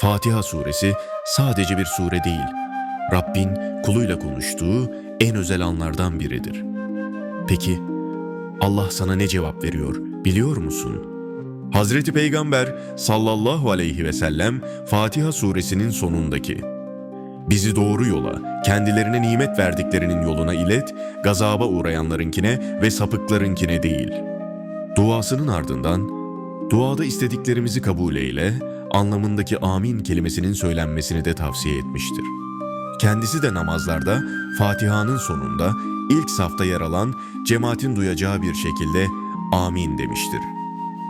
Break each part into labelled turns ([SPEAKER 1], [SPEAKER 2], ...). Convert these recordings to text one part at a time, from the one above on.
[SPEAKER 1] Fatiha suresi sadece bir sure değil, Rabbin kuluyla konuştuğu en özel anlardan biridir. Peki Allah sana ne cevap veriyor biliyor musun? Hazreti Peygamber sallallahu aleyhi ve sellem Fatiha suresinin sonundaki Bizi doğru yola, kendilerine nimet verdiklerinin yoluna ilet, gazaba uğrayanlarınkine ve sapıklarınkine değil. Duasının ardından, duada istediklerimizi kabul eyle, anlamındaki amin kelimesinin söylenmesini de tavsiye etmiştir. Kendisi de namazlarda Fatiha'nın sonunda ilk safta yer alan cemaatin duyacağı bir şekilde amin demiştir.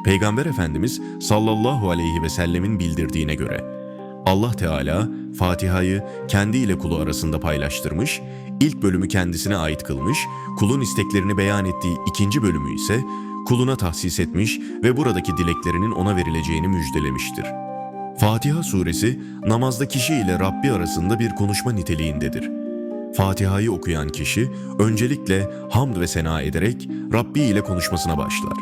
[SPEAKER 1] Peygamber Efendimiz sallallahu aleyhi ve sellemin bildirdiğine göre Allah Teala Fatiha'yı kendi ile kulu arasında paylaştırmış, ilk bölümü kendisine ait kılmış, kulun isteklerini beyan ettiği ikinci bölümü ise kuluna tahsis etmiş ve buradaki dileklerinin ona verileceğini müjdelemiştir. Fatiha suresi namazda kişi ile Rabbi arasında bir konuşma niteliğindedir. Fatiha'yı okuyan kişi öncelikle hamd ve sena ederek Rabbi ile konuşmasına başlar.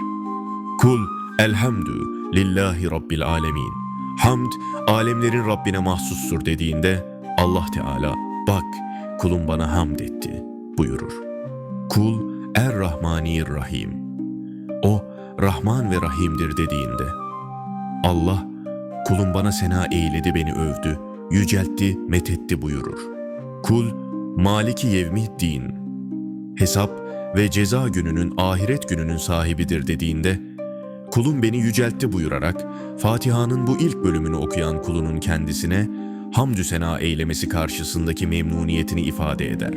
[SPEAKER 1] Kul elhamdü lillahi rabbil alemin. Hamd alemlerin Rabbine mahsustur dediğinde Allah Teala bak kulum bana hamd etti buyurur. Kul er rahmanir rahim. O Rahman ve Rahim'dir dediğinde Allah kulum bana sena eyledi beni övdü, yüceltti, methetti buyurur. Kul maliki yevmiddin. Hesap ve ceza gününün ahiret gününün sahibidir dediğinde kulum beni yüceltti buyurarak Fatiha'nın bu ilk bölümünü okuyan kulunun kendisine hamdü sena eylemesi karşısındaki memnuniyetini ifade eder.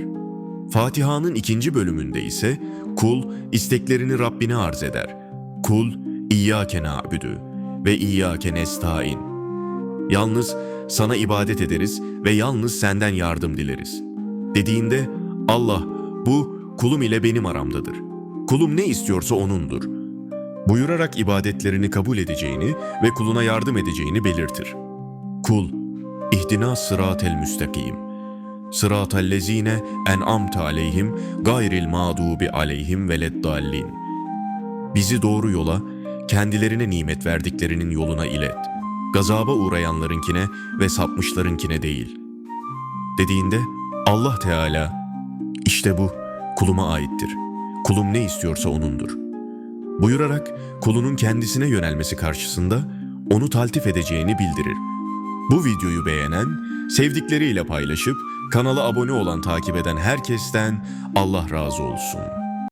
[SPEAKER 1] Fatiha'nın ikinci bölümünde ise kul isteklerini Rabbine arz eder. Kul İyyâke na'budu ve İyyâke nestaîn. Yalnız sana ibadet ederiz ve yalnız senden yardım dileriz. Dediğinde Allah bu kulum ile benim aramdadır. Kulum ne istiyorsa onundur. Buyurarak ibadetlerini kabul edeceğini ve kuluna yardım edeceğini belirtir. Kul, ihdina sıratel müstakim. Sıratel lezine en'amte aleyhim gayril mağdubi aleyhim veleddallin. Bizi doğru yola, kendilerine nimet verdiklerinin yoluna ilet. Gazaba uğrayanlarınkine ve sapmışlarınkine değil. Dediğinde Allah Teala, işte bu kuluma aittir. Kulum ne istiyorsa onundur. Buyurarak kulunun kendisine yönelmesi karşısında onu taltif edeceğini bildirir. Bu videoyu beğenen, sevdikleriyle paylaşıp kanala abone olan takip eden herkesten Allah razı olsun.